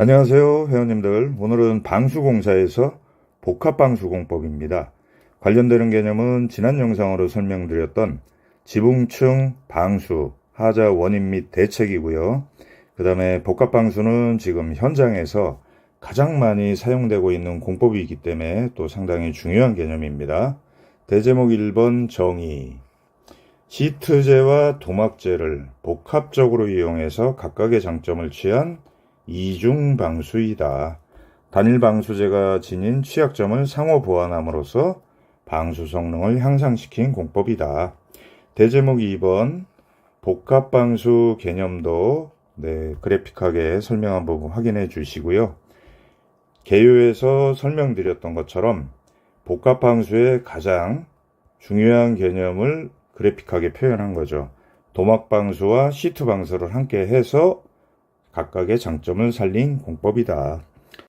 안녕하세요, 회원님들. 오늘은 방수공사에서 복합방수공법입니다. 관련되는 개념은 지난 영상으로 설명드렸던 지붕층 방수, 하자 원인 및 대책이고요. 그 다음에 복합방수는 지금 현장에서 가장 많이 사용되고 있는 공법이기 때문에 또 상당히 중요한 개념입니다. 대제목 1번 정의. 시트제와 도막제를 복합적으로 이용해서 각각의 장점을 취한 이중 방수이다. 단일 방수제가 지닌 취약점을 상호 보완함으로써 방수 성능을 향상시킨 공법이다. 대제목 2번 복합 방수 개념도 네, 그래픽하게 설명한 부분 확인해 주시고요. 개요에서 설명드렸던 것처럼 복합 방수의 가장 중요한 개념을 그래픽하게 표현한 거죠. 도막 방수와 시트 방수를 함께 해서 각각의 장점을 살린 공법이다.